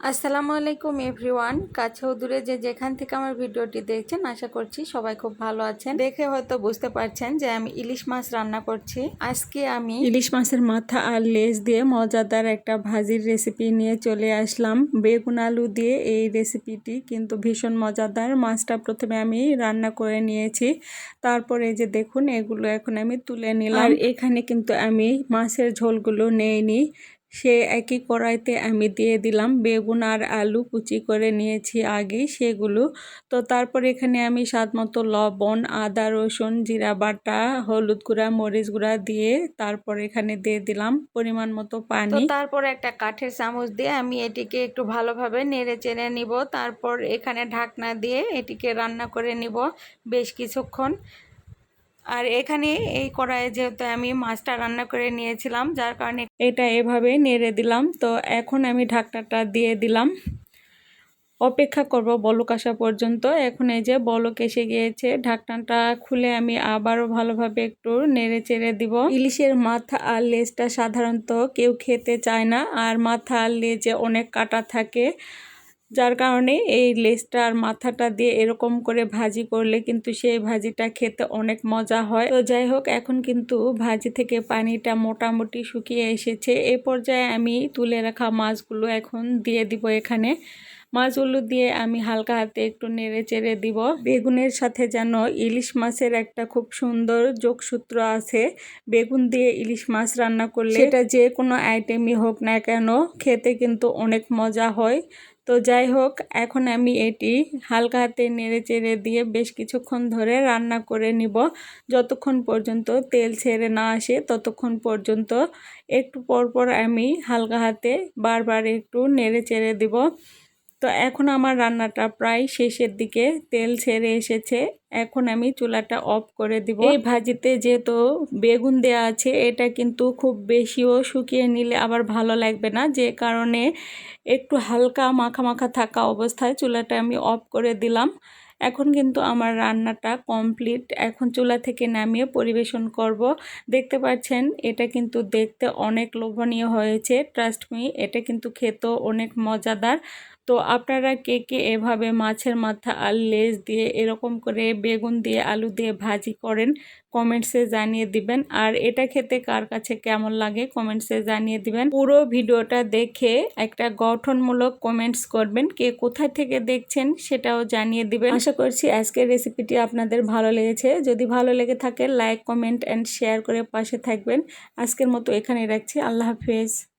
আসসালামু আলাইকুম এভরিওয়ান কাছেও দূরে যে যেখান থেকে আমার ভিডিওটি দেখছেন আশা করছি সবাই খুব ভালো আছেন। দেখে হয়তো বুঝতে পারছেন যে আমি ইলিশ মাছ রান্না করছি। আজকে আমি ইলিশ মাছের মাথা আর লেজ দিয়ে মজাদার একটা ভাজির রেসিপি নিয়ে চলে আসলাম। বেগুন আলু দিয়ে এই রেসিপিটি কিন্তু ভীষণ মজাদার। মাছটা প্রথমে আমি রান্না করে নিয়েছি। তারপরে যে দেখুন এগুলো এখন আমি তুলে নিলাম। আর এখানে কিন্তু আমি মাছের ঝোলগুলো নেইনি। সে একই কড়াইতে আমি দিয়ে দিলাম। বেগুন আর আলু কুচি করে নিয়েছি আগে সেগুলো। তো তারপর এখানে আমি স্বাদ মতো লবণ আদা রসুন জিরা বাটা হলুদ গুঁড়া মরিচ গুঁড়া দিয়ে তারপর এখানে দিয়ে দিলাম পরিমাণ মতো পানি। তারপর একটা কাঠের চামচ দিয়ে আমি এটিকে একটু ভালোভাবে নেড়ে চেড়ে নিব। তারপর এখানে ঢাকনা দিয়ে এটিকে রান্না করে নিব বেশ কিছুক্ষণ। আর এখানে এই কড়াইয়ে যেহেতু আমি মাছটা রান্না করে নিয়েছিলাম, যার কারণে এটা এভাবে নেড়ে দিলাম। তো এখন আমি ঢাকনাটা দিয়ে দিলাম। অপেক্ষা করব বলক আসা পর্যন্ত। এখন এই যে বলক এসে গিয়েছে, ঢাকনাটা খুলে আমি আবারও ভালোভাবে একটু নেড়ে চেড়ে দিব। ইলিশের মাথা আর লেজটা সাধারণত কেউ খেতে চায় না, আর মাথা আর লেজে অনেক কাটা থাকে। যার কারণে এই লেজটা আর মাথাটা দিয়ে এরকম করে ভাজি করলে কিন্তু সেই ভাজিটা খেতে অনেক মজা হয়। তো যাই হোক এখন কিন্তু ভাজি থেকে পানিটা মোটামুটি শুকিয়ে এসেছে। এ পর্যায়ে আমি তুলে রাখা মাছগুলো এখন দিয়ে দিব এখানে। মাছগুলো দিয়ে আমি হালকা হাতে একটু নেড়ে চেড়ে দিব। বেগুনের সাথে যেন ইলিশ মাছের একটা খুব সুন্দর যোগসূত্র আছে। বেগুন দিয়ে ইলিশ মাছ রান্না করলে সেটা যে কোনো আইটেমই হোক না কেন খেতে কিন্তু অনেক মজা হয়। তো যাই হোক, এখন আমি এটি হালকা হাতে নেড়ে চেড়ে দিয়ে বেশ কিছুক্ষণ ধরে রান্না করে নিব। যতক্ষণ পর্যন্ত তেল ছেড়ে না আসে, ততক্ষণ পর্যন্ত একটু পরপর আমি হালকা হাতে বারবার একটু নেড়ে চেড়ে দিব। তো এখন আমার রান্নাটা প্রায় শেষের দিকে তেল ছেড়ে এসেছে। এখন আমি চুলাটা অফ করে দিব। এই ভাজিতে যেহেতু বেগুন দেওয়া আছে, এটা কিন্তু খুব বেশিও শুকিয়ে নিলে আবার ভালো লাগবে না। যে কারণে একটু হালকা মাখা মাখা থাকা অবস্থায় চুলাটা আমি অফ করে দিলাম। এখন কিন্তু আমার রান্নাটা কমপ্লিট। এখন চুলা থেকে নামিয়ে পরিবেশন করব। দেখতে পাচ্ছেন, এটা কিন্তু দেখতে অনেক লোভনীয় হয়েছে। ট্রাস্ট মি এটা কিন্তু খেতেও অনেক মজাদার। তো আপনারা কে কে এভাবে মাছের মাথা আর লেজ দিয়ে এরকম করে বেগুন দিয়ে, আলু দিয়ে ভাজি করেন কমেন্টসে জানিয়ে দিবেন। আর এটা খেতে কার কাছে কেমন লাগে কমেন্টসে জানিয়ে দিবেন। পুরো ভিডিওটা দেখে একটা গঠনমূলক কমেন্টস করবেন, কে কোথায় থেকে দেখছেন সেটাও জানিয়ে দিবেন। আশা করছি আজকের রেসিপিটি আপনাদের ভালো লেগেছে। যদি ভালো লেগে থাকে লাইক কমেন্ট অ্যান্ড শেয়ার করে পাশে থাকবেন। আজকের মতো এখানে রাখছি। আল্লাহ হাফেজ।